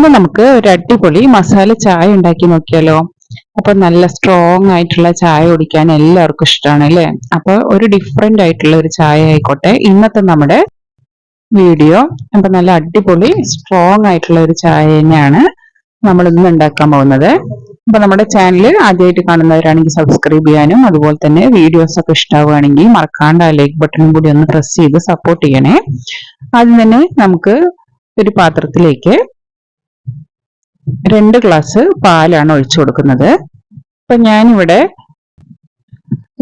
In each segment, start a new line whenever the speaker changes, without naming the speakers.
ഇന്ന് നമുക്ക് ഒരു അടിപൊളി മസാല ചായ ഉണ്ടാക്കി നോക്കിയാലോ? അപ്പൊ നല്ല സ്ട്രോങ് ആയിട്ടുള്ള ചായ കുടിക്കാൻ എല്ലാവർക്കും ഇഷ്ടമാണ് അല്ലെ? അപ്പൊ ഒരു ഡിഫറെന്റ് ആയിട്ടുള്ള ഒരു ചായ ആയിക്കോട്ടെ. ഇന്നത്തെ നമ്മുടെ വീഡിയോ അപ്പൊ നല്ല അടിപൊളി സ്ട്രോങ് ആയിട്ടുള്ള ഒരു ചായ തന്നെയാണ് നമ്മൾ ഇന്ന് ഉണ്ടാക്കാൻ പോകുന്നത്. അപ്പൊ നമ്മുടെ ചാനൽ ആദ്യമായിട്ട് കാണുന്നവരാണെങ്കിൽ സബ്സ്ക്രൈബ് ചെയ്യാനും അതുപോലെ തന്നെ വീഡിയോസ് ഒക്കെ ഇഷ്ടമാവുകയാണെങ്കിൽ മറക്കാണ്ട് ആ ലൈക്ക് ബട്ടണും കൂടി ഒന്ന് പ്രസ് ചെയ്ത് സപ്പോർട്ട് ചെയ്യണേ. ആദ്യം തന്നെ നമുക്ക് ഒരു പാത്രത്തിലേക്ക് രണ്ട് ഗ്ലാസ് പാലാണ് ഒഴിച്ചു കൊടുക്കുന്നത്. അപ്പൊ ഞാനിവിടെ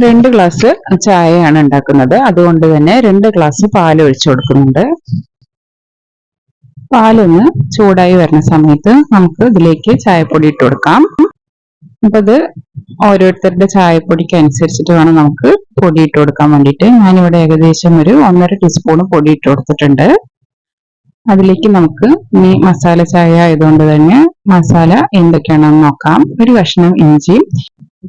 രണ്ട് ഗ്ലാസ് ചായയാണ് ഉണ്ടാക്കുന്നത്. അതുകൊണ്ട് തന്നെ രണ്ട് ഗ്ലാസ് പാൽ ഒഴിച്ചു കൊടുക്കുന്നുണ്ട്. പാലൊന്ന് ചൂടായി വരുന്ന സമയത്ത് നമുക്ക് ഇതിലേക്ക് ചായപ്പൊടി ഇട്ട് കൊടുക്കാം. അപ്പൊ ഇത് ഓരോരുത്തരുടെ ചായപ്പൊടിക്ക് അനുസരിച്ചിട്ട് വേണം നമുക്ക് പൊടി ഇട്ട് കൊടുക്കാൻ വേണ്ടിയിട്ട്. ഞാനിവിടെ ഏകദേശം ഒരു ഒന്നര ടീസ്പൂൺ പൊടി ഇട്ട് കൊടുത്തിട്ടുണ്ട്. അതിലേക്ക് നമുക്ക് ഈ മസാല ചായ ആയതുകൊണ്ട് തന്നെ മസാല എന്തൊക്കെയാണെന്ന് നോക്കാം. ഒരു കഷ്ണം ഇഞ്ചി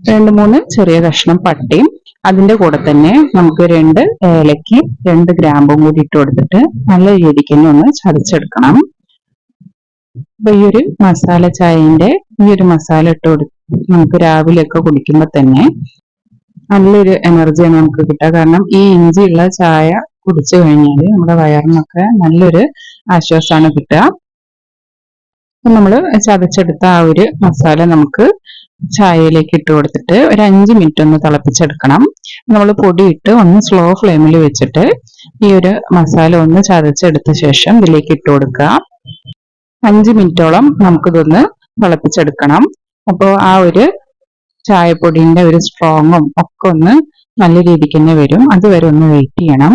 രണ്ട് മൂന്ന് ചെറിയ കഷ്ണം പട്ടയും അതിന്റെ കൂടെ തന്നെ നമുക്ക് രണ്ട് ഏലയ്ക്ക് രണ്ട് ഗ്രാമ്പും കൂടി ഇട്ട് കൊടുത്തിട്ട് നല്ല രീതിക്ക് തന്നെ ഒന്ന് ചതച്ചെടുക്കണം. അപ്പൊ ഈ ഒരു മസാല ചായന്റെ ഈ ഒരു മസാല ഇട്ട് കൊടു നമുക്ക് രാവിലെ ഒക്കെ കുടിക്കുമ്പോൾ തന്നെ നല്ലൊരു എനർജിയാണ് നമുക്ക് കിട്ടുക. കാരണം ഈ ഇഞ്ചിയുള്ള ചായ കുടിച്ചു കഴിഞ്ഞാൽ നമ്മുടെ വയറിനൊക്കെ നല്ലൊരു ആശ്വാസമാണ് കിട്ടുക. നമ്മൾ ചതച്ചെടുത്ത ആ ഒരു മസാല നമുക്ക് ചായയിലേക്ക് ഇട്ട് കൊടുത്തിട്ട് ഒരു അഞ്ച് മിനിറ്റ് ഒന്ന് തിളപ്പിച്ചെടുക്കണം. നമ്മൾ പൊടിയിട്ട് ഒന്ന് സ്ലോ ഫ്ലെയിമിൽ വെച്ചിട്ട് ഈ ഒരു മസാല ഒന്ന് ചതച്ചെടുത്ത ശേഷം ഇതിലേക്ക് ഇട്ട് കൊടുക്കുക. അഞ്ച് മിനിറ്റോളം നമുക്കിതൊന്ന് തിളപ്പിച്ചെടുക്കണം. അപ്പോൾ ആ ഒരു ചായപ്പൊടിന്റെ ഒരു സ്ട്രോങ്ങും ഒക്കെ ഒന്ന് നല്ല രീതിക്ക് തന്നെ വരും. അതുവരെ ഒന്ന് വെയിറ്റ് ചെയ്യണം.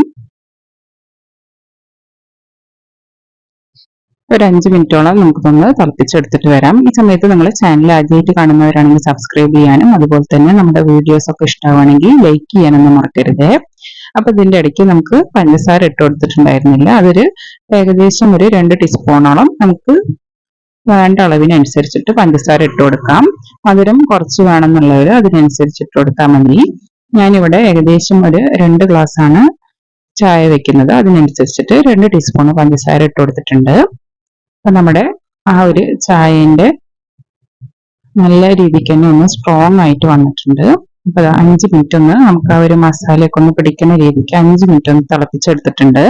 ഒരു അഞ്ച് മിനിറ്റോളം നമുക്കൊന്ന് തിളപ്പിച്ചെടുത്തിട്ട് വരാം. ഈ സമയത്ത് നമ്മൾ ചാനൽ ആദ്യമായിട്ട് കാണുന്നവരാണെങ്കിൽ സബ്സ്ക്രൈബ് ചെയ്യാനും അതുപോലെ തന്നെ നമ്മുടെ വീഡിയോസ് ഒക്കെ ഇഷ്ടമാണെങ്കിൽ ലൈക്ക് ചെയ്യാനൊന്നും മറക്കരുത്. അപ്പൊ ഇതിന്റെ ഇടയ്ക്ക് നമുക്ക് പഞ്ചസാര ഇട്ട് കൊടുത്തിട്ടുണ്ടായിരുന്നില്ല. അതൊരു ഏകദേശം ഒരു രണ്ട് ടീസ്പൂണോളം നമുക്ക് വേണ്ട അളവിനനുസരിച്ചിട്ട് പഞ്ചസാര ഇട്ട് കൊടുക്കാം. മധുരം കുറച്ച് വേണമെന്നുള്ളവർ അതിനനുസരിച്ച് ഇട്ട് കൊടുത്താൽ മതി. ഞാനിവിടെ ഏകദേശം ഒരു രണ്ട് ഗ്ലാസ് ആണ് ചായ വെക്കുന്നത്. അതിനനുസരിച്ചിട്ട് രണ്ട് ടീസ്പൂൺ പഞ്ചസാര ഇട്ട് കൊടുത്തിട്ടുണ്ട്. അപ്പൊ നമ്മുടെ ആ ഒരു ചായന്റെ നല്ല രീതിക്ക് തന്നെ ഒന്ന് സ്ട്രോങ് ആയിട്ട് വന്നിട്ടുണ്ട്. അപ്പൊ അഞ്ച് മിനിറ്റ് ഒന്ന് നമുക്ക് ആ ഒരു മസാലയൊക്കെ ഒന്ന് പിടിക്കുന്ന രീതിക്ക് അഞ്ച് മിനിറ്റ് ഒന്ന് തിളപ്പിച്ചെടുത്തിട്ടുണ്ട്.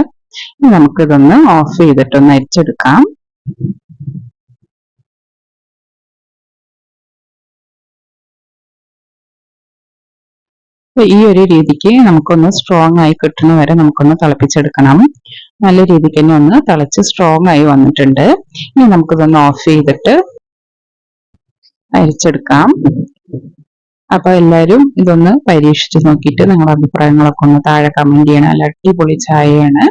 നമുക്ക് ഇതൊന്ന് ഓഫ് ചെയ്തിട്ട് ഒന്ന് അരിച്ചെടുക്കാം ഈ ഒരു രീതിക്ക് നമുക്കൊന്ന് സ്ട്രോങ് ആയി കിട്ടുന്ന വരെ നമുക്കൊന്ന് തിളപ്പിച്ചെടുക്കണം. നല്ല രീതിക്ക് തന്നെ ഒന്ന് തിളച്ച് സ്ട്രോങ് ആയി വന്നിട്ടുണ്ട്. ഇനി നമുക്കിതൊന്ന് ഓഫ് ചെയ്തിട്ട് അരിച്ചെടുക്കാം. അപ്പൊ എല്ലാവരും ഇതൊന്ന് പരീക്ഷിച്ച് നോക്കിയിട്ട് നിങ്ങളുടെ അഭിപ്രായങ്ങളൊക്കെ ഒന്ന് താഴെ കമന്റ് ചെയ്യണം. നല്ല അടിപൊളി ചായയാണ്.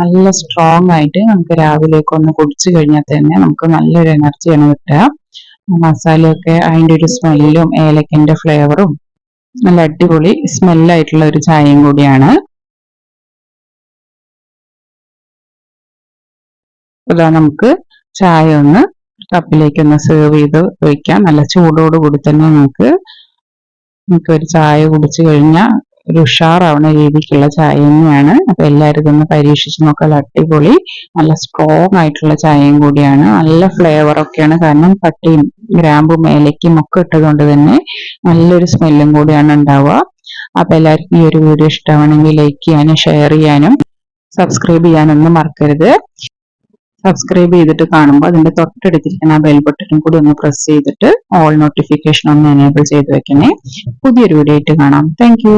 നല്ല സ്ട്രോങ് ആയിട്ട് നമുക്ക് രാവിലേക്ക് ഒന്ന് കുടിച്ചു കഴിഞ്ഞാൽ തന്നെ നമുക്ക് നല്ലൊരു എനർജിയാണ് കിട്ടുക. മസാലയൊക്കെ അതിന്റെ ഒരു സ്മെല്ലും ഏലക്കന്റെ ഫ്ലേവറും നല്ല അടിപൊളി സ്മെല്ലായിട്ടുള്ള ഒരു ചായയും കൂടിയാണ്. അതാ നമുക്ക് ചായ ഒന്ന് കപ്പിലേക്ക് ഒന്ന് സെർവ് ചെയ്ത് വയ്ക്കാം നല്ല ചൂടോട് കൂടി തന്നെ നമുക്ക് നമുക്ക് ഒരു ചായ കുടിച്ചു കഴിഞ്ഞാൽ ഒരു ഉഷാറാവുന്ന രീതിക്കുള്ള ചായ തന്നെയാണ്. അപ്പൊ എല്ലാവരും ഇതൊന്ന് പരീക്ഷിച്ച് നോക്കാൻ അടിപൊളി നല്ല സ്ട്രോങ് ആയിട്ടുള്ള ചായയും കൂടിയാണ്. നല്ല ഫ്ലേവർ ഒക്കെയാണ്. കാരണം പട്ടിയും ഗ്രാമ്പും മേലേക്ക് ഒക്കെ ഇട്ടതുകൊണ്ട് തന്നെ നല്ലൊരു സ്മെല്ലും കൂടിയാണ് ഉണ്ടാവുക. അപ്പൊ എല്ലാവർക്കും ഈ ഒരു വീഡിയോ ഇഷ്ടമാണെങ്കിൽ ലൈക്ക് ചെയ്യാനും ഷെയർ ചെയ്യാനും സബ്സ്ക്രൈബ് ചെയ്യാനൊന്നും മറക്കരുത്. സബ്സ്ക്രൈബ് ചെയ്തിട്ട് കാണുമ്പോൾ അതിന്റെ തൊട്ടടുത്തിരിക്കുന്ന ആ ബെൽ ബട്ടണും കൂടി ഒന്ന് പ്രസ് ചെയ്തിട്ട് ഓൾ നോട്ടിഫിക്കേഷൻ ഒന്ന് എനേബിൾ ചെയ്ത് വെക്കണേ. പുതിയൊരു വീഡിയോ ആയിട്ട് കാണാം. താങ്ക്